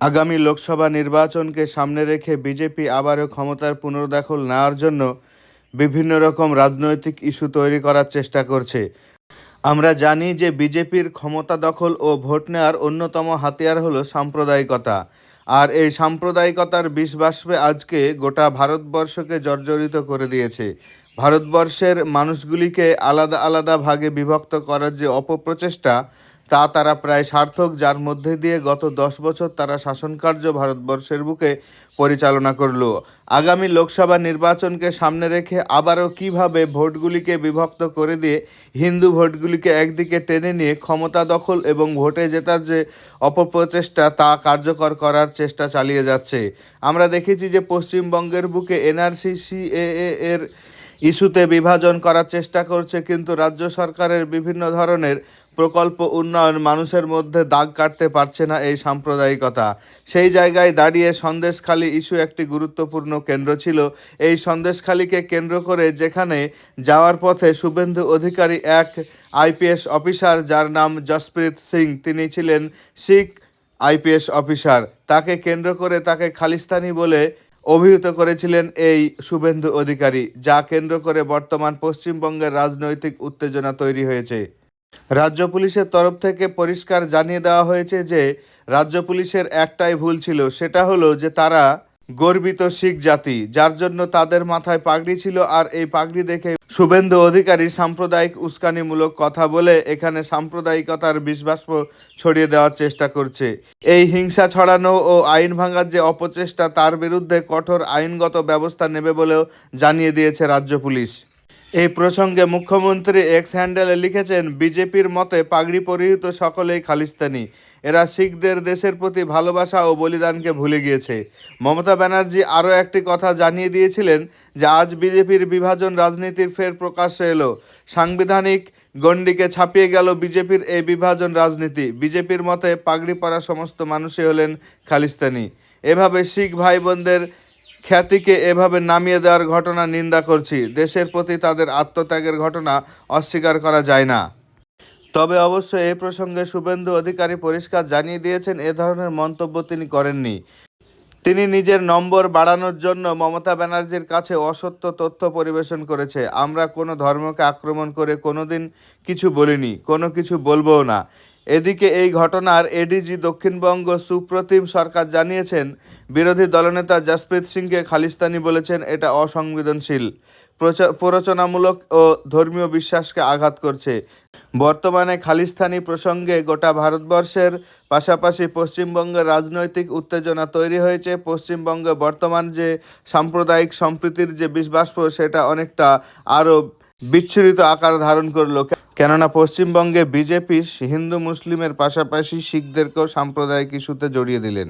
আগামী লোকসভা নির্বাচনকে সামনে রেখে বিজেপি আবারও ক্ষমতার পুনর্দখল নেওয়ার জন্য বিভিন্ন রকম রাজনৈতিক ইস্যু তৈরি করার চেষ্টা করছে। আমরা জানি যে বিজেপির ক্ষমতা দখল ও ভোট নেওয়ার অন্যতম হাতিয়ার হলো সাম্প্রদায়িকতা। আর এই সাম্প্রদায়িকতার বাষ্পে আজকে গোটা ভারতবর্ষকে জর্জরিত করে দিয়েছে। ভারতবর্ষের মানুষগুলিকে আলাদা আলাদা ভাগে বিভক্ত করার যে অপপ্রচেষ্টা তা তারা প্রায় সার্থক, যার মধ্যে দিয়ে গত দশ বছর তারা শাসনকার্য ভারতবর্ষের বুকে পরিচালনা করল। আগামী লোকসভা নির্বাচনকে সামনে রেখে আবারও কীভাবে ভোটগুলিকে বিভক্ত করে দিয়ে হিন্দু ভোটগুলিকে একদিকে টেনে নিয়ে ক্ষমতা দখল এবং ভোটে জেতার যে অপপ্রচেষ্টা, তা কার্যকর করার চেষ্টা চালিয়ে যাচ্ছে। আমরা দেখেছি যে পশ্চিমবঙ্গের বুকে এনআরসি, সিএএ এর ইস্যুতে বিভাজন করার চেষ্টা করছে, কিন্তু রাজ্য সরকারের বিভিন্ন ধরনের প্রকল্প উন্নয়ন মানুষের মধ্যে দাগ কাটতে পারছে না এই সাম্প্রদায়িকতা। সেই জায়গায় দাঁড়িয়ে সন্দেশখালী ইস্যু একটি গুরুত্বপূর্ণ কেন্দ্র ছিল। এই সন্দেশখালীকে কেন্দ্র করে যেখানে যাওয়ার পথে শুভেন্দু অধিকারী এক আইপিএস অফিসার, যার নাম জসপ্রীত সিং, তিনি ছিলেন শিখ আইপিএস অফিসার। তাকে কেন্দ্র করে তাকে খালিস্তানি বলে অভিহিত করেছিলেন এই শুভেন্দু অধিকারী, যা কেন্দ্র করে বর্তমান পশ্চিমবঙ্গের রাজনৈতিক উত্তেজনা তৈরি হয়েছে। রাজ্য পুলিশের তরফ থেকে পরিষ্কার জানিয়ে দেওয়া হয়েছে যে, রাজ্য পুলিশের একটাই ভুল ছিল, সেটা হলো যে তারা গর্বিত শিখ জাতি, যার জন্য তাদের মাথায় পাগড়ি ছিল আর এই পাগড়ি দেখে শুভেন্দু অধিকারী সাম্প্রদায়িক উস্কানিমূলক কথা বলে এখানে সাম্প্রদায়িকতার বিষবাষ্প ছড়িয়ে দেওয়ার চেষ্টা করছে। এই হিংসা ছড়ানো ও আইন ভাঙার যে অপচেষ্টা, তার বিরুদ্ধে কঠোর আইনগত ব্যবস্থা নেবে বলেও জানিয়ে দিয়েছে রাজ্য পুলিশ। এই প্রসঙ্গে মুখ্যমন্ত্রী এক্স হ্যান্ডেলে লিখেছেন, বিজেপির মতে পাগড়ি পরিহিত সকলেই খালিস্তানি। এরা শিখদের দেশের প্রতি ভালোবাসা ও বলিদানকে ভুলে গিয়েছে। মমতা ব্যানার্জি আরও একটি কথা জানিয়ে দিয়েছিলেন যে, আজ বিজেপির বিভাজন রাজনীতির ফের প্রকাশ্যে এলো। সাংবিধানিক গণ্ডিকে ছাপিয়ে গেল বিজেপির এই বিভাজন রাজনীতি। বিজেপির মতে পাগড়ি পরা সমস্ত মানুষই হলেন খালিস্তানি। এভাবে শিখ ভাই বোনদের খ্যাতিকে এভাবে নামিয়ে দেওয়ার ঘটনা নিন্দা করছি। দেশের প্রতি তাদের আত্মত্যাগের ঘটনা অস্বীকার করা যায় না। তবে অবশ্য এ প্রসঙ্গে শুভেন্দু অধিকারী পরিষ্কার জানিয়ে দিয়েছেন, এ ধরনের মন্তব্য তিনি করেননি। তিনি নিজের নম্বর বাড়ানোর জন্য মমতা ব্যানার্জির কাছে অসত্য তথ্য পরিবেশন করেছে। আমরা কোনো ধর্মকে আক্রমণ করে কোনোদিন কিছু বলিনি, কোনো কিছু বলবও না। এদিকে এই ঘটনার এডিজি দক্ষিণবঙ্গ সুপ্রতিম সরকার জানিয়েছেন, বিরোধী দলনেতা জসপ্রীত সিংকে খালিস্তানি বলেছেন এটা অসংবেদনশীল প্ররোচনামূলক ও ধর্মীয় বিশ্বাসকে আঘাত করছে। বর্তমানে খালিস্তানি প্রসঙ্গে গোটা ভারতবর্ষের পাশাপাশি পশ্চিমবঙ্গের রাজনৈতিক উত্তেজনা তৈরি হয়েছে। পশ্চিমবঙ্গে বর্তমান যে সাম্প্রদায়িক সম্প্রীতির যে বিষবাষ্প, সেটা অনেকটা আরও বিচ্ছুরিত আকার ধারণ করল কেননা পশ্চিমবঙ্গে বিজেপি হিন্দু মুসলিমের পাশাপাশি শিখদেরকেও সাম্প্রদায়িক ইস্যুতে জড়িয়ে দিলেন।